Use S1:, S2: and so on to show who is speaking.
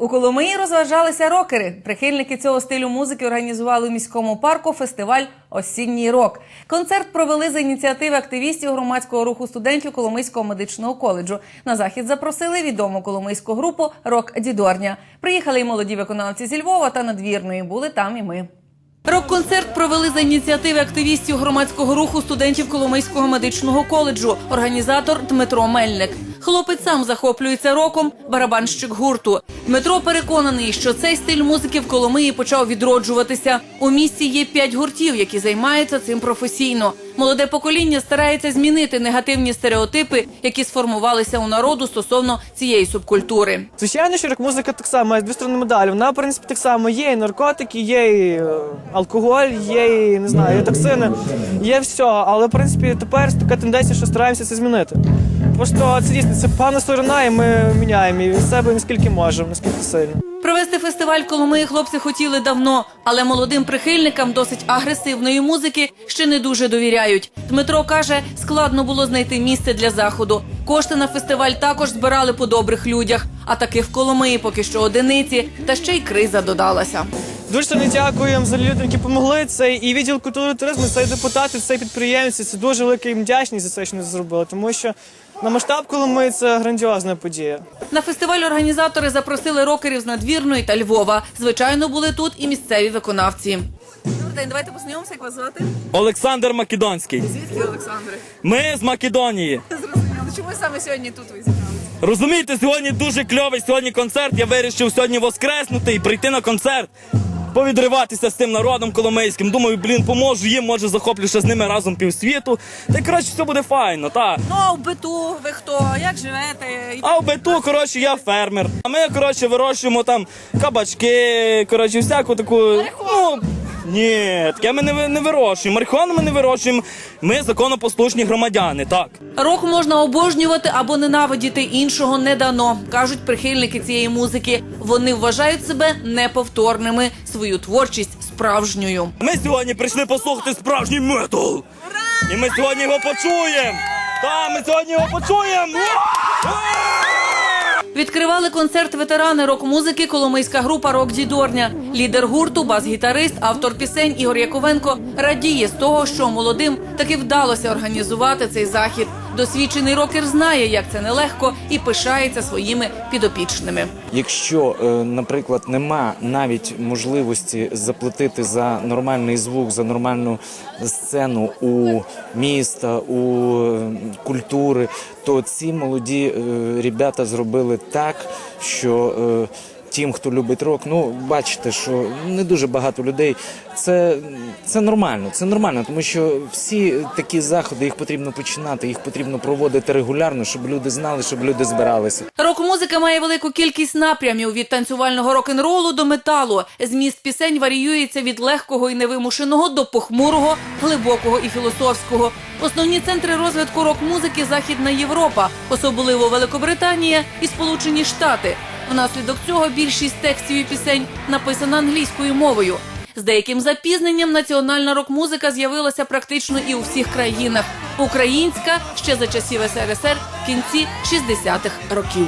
S1: У Коломиї розважалися рокери. Прихильники цього стилю музики організували у міському парку фестиваль Осінній рок. Концерт провели за ініціативи активістів громадського руху студентів Коломийського медичного коледжу. На захід запросили відому коломийську групу Рок Дідорня. Приїхали й молоді виконавці зі Львова та надвірної. Були там і ми. Рок-концерт провели за ініціативи активістів громадського руху студентів Коломийського медичного коледжу. Організатор Дмитро Мельник. Хлопець сам захоплюється роком, барабанщик гурту. Дмитро переконаний, що цей стиль музики в Коломиї почав відроджуватися. У місті є п'ять гуртів, які займаються цим професійно. Молоде покоління старається змінити негативні стереотипи, які сформувалися у народу стосовно цієї субкультури.
S2: Звичайно, що рок-музика так само має дві сторони медалі. Вона, в принципі, так само є і наркотики, є і е, алкоголь, є і не знаю, і токсини, є все. Але в принципі тепер така тенденція, що стараємося це змінити. Просто це дійсно це погана сторона, і ми міняємо її від себе наскільки можемо, наскільки сильно.
S1: Провести фестиваль Коломиї хлопці хотіли давно, але молодим прихильникам досить агресивної музики ще не дуже довіряють. Дмитро каже, складно було знайти місце для заходу. Кошти на фестиваль також збирали по добрих людях. А таких в Коломиї поки що одиниці, та ще й криза додалася.
S2: Дуже сильно дякуємо за людям, які допомогли. Це і відділ культури і туризму, це і депутати, це і підприємці. Це дуже велика їм вдячність за це, що вони зробили, тому що на масштаб Коломи це грандіозна подія.
S1: На фестиваль організатори запросили рокерів з надвірної та Львова. Звичайно, були тут і місцеві виконавці. Добрий день, давайте познайомимося, як вас звати.
S3: Олександр Македонський.
S1: Звідки Олександре?
S3: Ми з Македонії.
S1: Зрозуміло. Чому саме сьогодні тут ви зібралися?
S3: Розумієте, сьогодні дуже кльовий сьогодні концерт. Я вирішив сьогодні воскреснути і прийти на концерт. Повідриватися з тим народом коломийським. Думаю, блін, поможу їм, може захоплю ще з ними разом півсвіту. Та й коротше, все буде файно, так.
S1: Ну, а в биту ви хто? Як живете?
S3: А в биту, коротше, я фермер. А ми, коротше, вирощуємо там кабачки, коротше, всяку таку. Ну, ні, таке ми не, не вирощуємо. Марихуану ми не вирощуємо. Ми законопослушні громадяни, так.
S1: Рок можна обожнювати або ненавидіти, іншого не дано, кажуть прихильники цієї музики. Вони вважають себе неповторними, свою творчість справжньою.
S3: Ми сьогодні прийшли послухати справжній метал. І ми сьогодні його почуємо. Так, ми сьогодні його почуємо.
S1: Відкривали концерт ветерани рок-музики Коломийська група Рок Дідорня. Лідер гурту, бас-гітарист, автор пісень Ігор Яковенко радіє з того, що молодим таки вдалося організувати цей захід. Досвідчений рокер знає, як це нелегко, і пишається своїми підопічними.
S4: Якщо, е, наприклад, нема навіть можливості заплатити за нормальний звук, за нормальну сцену у міста, у е, культури, то ці молоді е, ребята зробили так, що тим, хто любить рок, ну бачите, що не дуже багато людей. Це, це нормально, це нормально, тому що всі такі заходи їх потрібно починати, їх потрібно проводити регулярно, щоб люди знали, щоб люди збиралися.
S1: Рок-музика має велику кількість напрямів від танцювального рок-н-ролу до металу. Зміст пісень варіюється від легкого і невимушеного до похмурого, глибокого і філософського. Основні центри розвитку рок-музики Західна Європа, особливо Великобританія і Сполучені Штати. Внаслідок цього більшість текстів і пісень написана англійською мовою. З деяким запізненням національна рок-музика з'явилася практично і у всіх країнах. Українська ще за часів СРСР в кінці 60-х років.